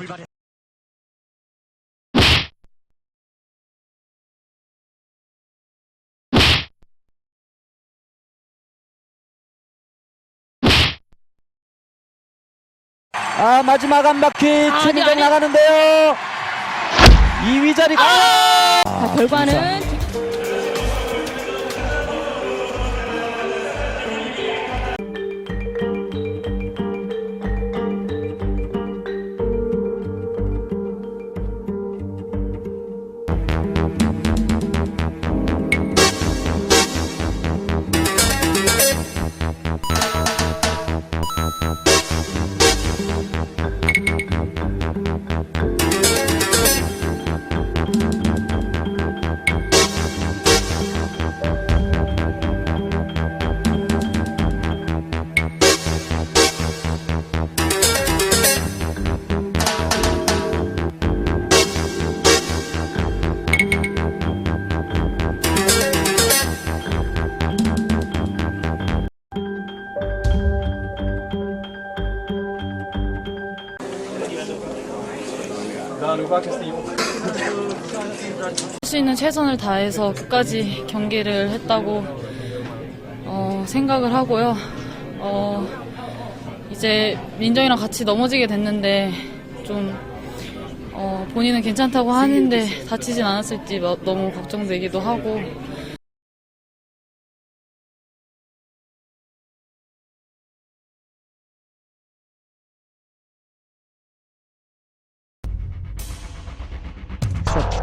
출발해. 아 마지막 한 바퀴 아, 추미가 나가는데요. 2위 자리가 아, 아, 결과는 할 수 있는 최선을 다해서 끝까지 경기를 했다고 어, 생각을 하고요. 어, 이제 민정이랑 같이 넘어지게 됐는데 좀 어, 본인은 괜찮다고 하는데 다치진 않았을지 뭐- 너무 걱정되기도 하고